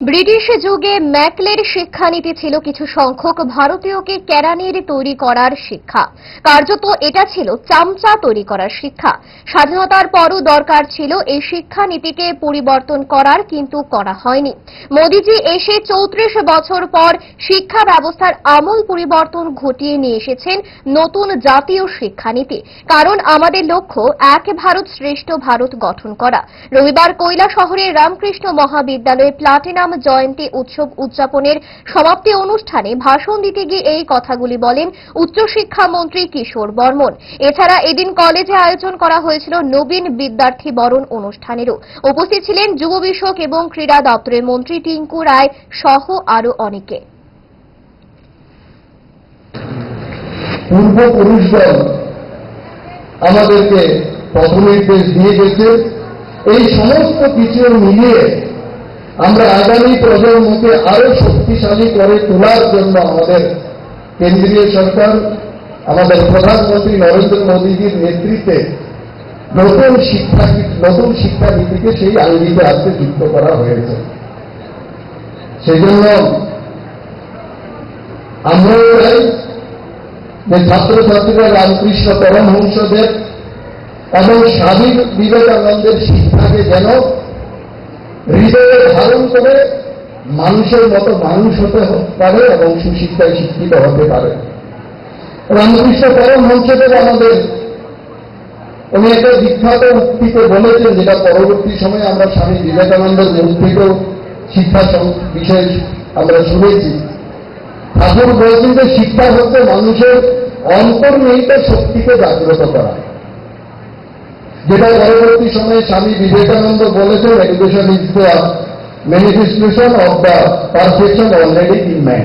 British যুগে ম্যাকলের শিক্ষানীতি ছিল কিছু সংখ্যক ভারতীয়কে কেরানির তৈরি করার শিক্ষা। কার্যত এটা ছিল চামচা তৈরি করার শিক্ষা। স্বাধীনতার পরও দরকার ছিল এই শিক্ষানীতিকে পরিবর্তন করার, কিন্তু করা হয়নি। মোদিজি এসে চৌত্রিশ বছর পর শিক্ষা ব্যবস্থার আমূল পরিবর্তন ঘটিয়ে নিয়ে এসেছেন নতুন জাতীয় শিক্ষানীতি। কারণ আমাদের লক্ষ্য, এক ভারত শ্রেষ্ঠ ভারত গঠন করা। রবিবার কৈলা শহরের রামকৃষ্ণ মহাবিদ্যালয়ে প্লাটিনাম জয়ন্তী উৎসব উদযাপনের সমাপ্তি অনুষ্ঠানে ভাষণ দিতে গিয়ে এই কথাগুলি বলেন উচ্চশিক্ষা মন্ত্রী কিশোর বর্মন। এছাড়া এদিন কলেজে আয়োজন করা হয়েছিল নবীন বিদ্যার্থী বরণ অনুষ্ঠানেরও। উপস্থিত ছিলেন যুব বিষয়ক এবং ক্রীড়া দপ্তরের মন্ত্রী টিঙ্কু রায় সহ আরও অনেকে। আমাদেরকে পথ নির্দেশ দিয়ে গেছে। এই সমস্ত কিছু মিলিয়ে আমরা আগামী প্রজন্মকে আরও শক্তিশালী করে তোলার জন্য আমাদের কেন্দ্রীয় সরকার, আমাদের প্রধানমন্ত্রী নরেন্দ্র মোদীজির নেতৃত্বে নতুন শিক্ষা, নতুন শিক্ষানীতিকে সেই আইনিতে আজকে যুক্ত করা হয়েছে। সেই জন্য আমরাও চাই যে ছাত্রছাত্রীরা রামকৃষ্ণ পরমহংসদেব এবং স্বামী বিবেকানন্দের শিক্ষাকে যেন হৃদয়ে ধারণ করে মানুষের মতো মানুষ হতে পারে এবং সুশিক্ষায় শিক্ষিত হতে পারে। রামকৃষ্ণ পরমহংসদেব আমাদের উনি একটা বিখ্যাত উক্তিতে বলেছেন, যেটা পরবর্তী সময়ে আমরা স্বামী বিবেকানন্দের মুখ শিক্ষা বিষয়ে আমরা শুনেছি। ঠাকুর বলছেন যে শিক্ষা হচ্ছে মানুষের অন্তর্নিহিত শক্তিকে জাগ্রত করা। যেটা পরবর্তী সময়ে স্বামী বিবেকানন্দ বলেছেন education is the manifestation of the perfection already in man